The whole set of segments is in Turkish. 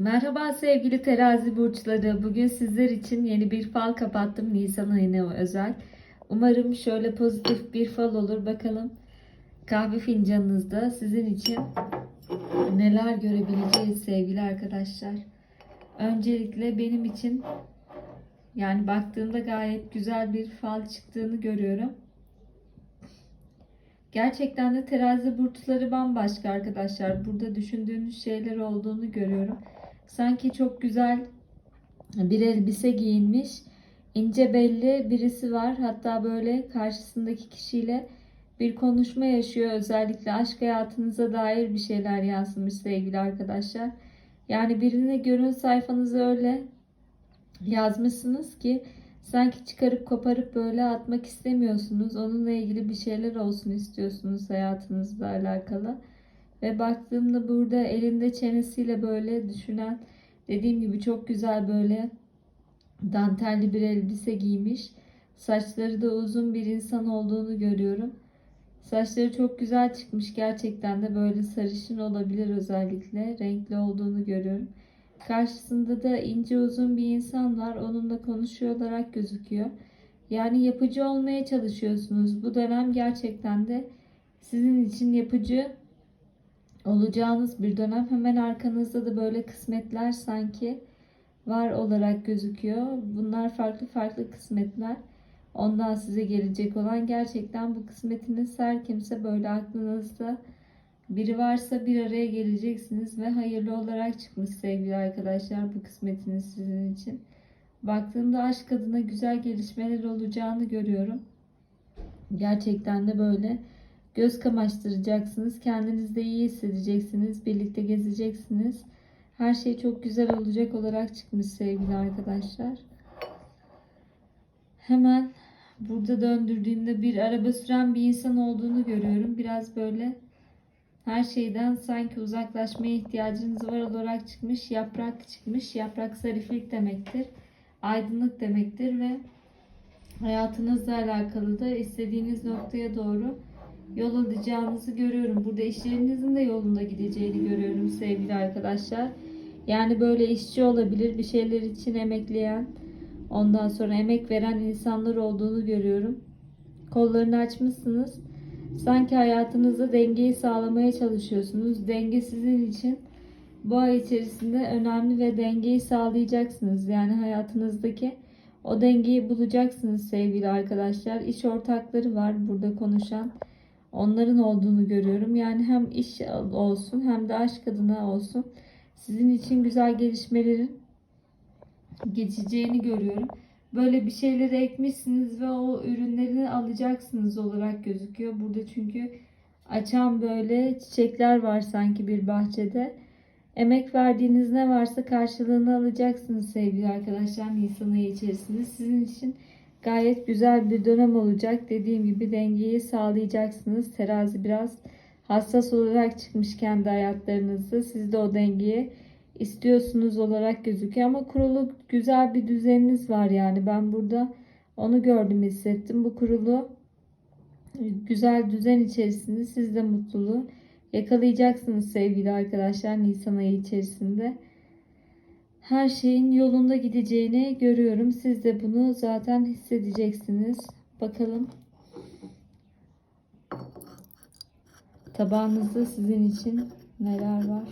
Merhaba sevgili terazi burçları. Bugün sizler için yeni bir fal kapattım Nisan ayına özel. Umarım şöyle pozitif bir fal olur. Bakalım kahve fincanınızda sizin için neler görebileceğiz sevgili arkadaşlar. Öncelikle benim için yani baktığımda gayet güzel bir fal çıktığını görüyorum. Gerçekten de terazi burçları bambaşka arkadaşlar. Burada düşündüğünüz şeyler olduğunu görüyorum. Sanki çok güzel bir elbise giyinmiş. ince belli birisi var. Hatta böyle karşısındaki kişiyle bir konuşma yaşıyor. Özellikle aşk hayatınıza dair bir şeyler yansımış sevgili arkadaşlar. Yani birine görün sayfanızı öyle yazmışsınız ki sanki çıkarıp koparıp böyle atmak istemiyorsunuz. Onunla ilgili bir şeyler olsun istiyorsunuz hayatınızla alakalı. Ve baktığımda burada elinde çenesiyle böyle düşünen dediğim gibi çok güzel böyle dantelli bir elbise giymiş. Saçları da uzun bir insan olduğunu görüyorum. Saçları çok güzel çıkmış gerçekten de böyle sarışın olabilir özellikle. Renkli olduğunu görüyorum. Karşısında da ince uzun bir insan var. Onunla konuşuyor olarak gözüküyor. Yani yapıcı olmaya çalışıyorsunuz. Bu dönem gerçekten de sizin için yapıcı olacağınız bir dönem. Hemen arkanızda da böyle kısmetler sanki var olarak gözüküyor. Bunlar farklı farklı kısmetler. Ondan size gelecek olan gerçekten bu kısmetiniz her kimse böyle aklınızda biri varsa bir araya geleceksiniz ve hayırlı olarak çıkmış sevgili arkadaşlar bu kısmetiniz sizin için. Baktığımda aşk adına güzel gelişmeler olacağını görüyorum. Gerçekten de böyle göz kamaştıracaksınız. Kendinizde iyi hissedeceksiniz. Birlikte gezeceksiniz. Her şey çok güzel olacak olarak çıkmış sevgili arkadaşlar. Hemen burada döndürdüğümde bir araba süren bir insan olduğunu görüyorum. Biraz böyle her şeyden sanki uzaklaşmaya ihtiyacınız var olarak çıkmış. Yaprak çıkmış. Yaprak zariflik demektir. Aydınlık demektir ve hayatınızla alakalı da istediğiniz noktaya doğru yol alacağınızı görüyorum. Burada işlerinizin de yolunda gideceğini görüyorum sevgili arkadaşlar. Yani böyle işçi olabilir, bir şeyler için emekleyen, ondan sonra emek veren insanlar olduğunu görüyorum. Kollarını açmışsınız. Sanki hayatınızda dengeyi sağlamaya çalışıyorsunuz. Denge sizin için bu ay içerisinde önemli ve dengeyi sağlayacaksınız. Yani hayatınızdaki o dengeyi bulacaksınız sevgili arkadaşlar. İş ortakları var burada konuşan. Onların olduğunu görüyorum. Yani hem iş olsun hem de aşk adına olsun. Sizin için güzel gelişmelerin geçeceğini görüyorum. Böyle bir şeyleri ekmişsiniz ve o ürünlerini alacaksınız olarak gözüküyor. Burada çünkü açan böyle çiçekler var sanki bir bahçede. Emek verdiğiniz ne varsa karşılığını alacaksınız sevgili arkadaşlar Nisan ayı içerisinde. Sizin için gayet güzel bir dönem olacak. Dediğim gibi dengeyi sağlayacaksınız. Terazi biraz hassas olarak çıkmış kendi hayatlarınızda. Siz de o dengeyi istiyorsunuz olarak gözüküyor ama kurulu güzel bir düzeniniz var yani ben burada onu gördüm hissettim bu kurulu güzel düzen içerisinde siz de mutluluğu yakalayacaksınız sevgili arkadaşlar Nisan ayı içerisinde her şeyin yolunda gideceğini görüyorum. Siz de bunu zaten hissedeceksiniz. Bakalım. Tabağınızda sizin için neler var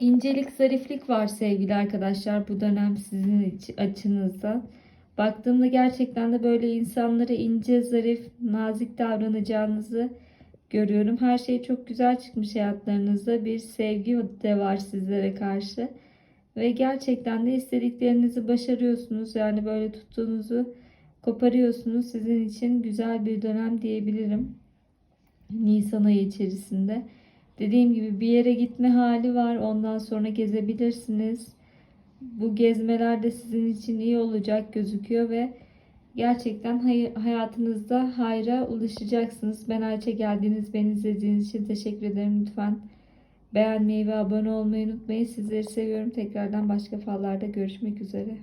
İncelik, zariflik var sevgili arkadaşlar bu dönem sizin açınızda. Baktığımda gerçekten de böyle insanlara ince, zarif, nazik davranacağınızı görüyorum. Her şey çok güzel çıkmış hayatlarınızda. Bir sevgi de var sizlere karşı. Ve gerçekten de istediklerinizi başarıyorsunuz. Yani böyle tuttuğunuzu koparıyorsunuz. Sizin için güzel bir dönem diyebilirim. Nisan ayı içerisinde. Dediğim gibi bir yere gitme hali var. Ondan sonra gezebilirsiniz. Bu gezmeler de sizin için iyi olacak gözüküyor ve gerçekten hay- hayatınızda hayra ulaşacaksınız. Ben Ayça geldiğiniz, beni izlediğiniz için teşekkür ederim. Lütfen Beğenmeyi ve abone olmayı unutmayın. Sizleri seviyorum. Tekrardan başka fallarda görüşmek üzere.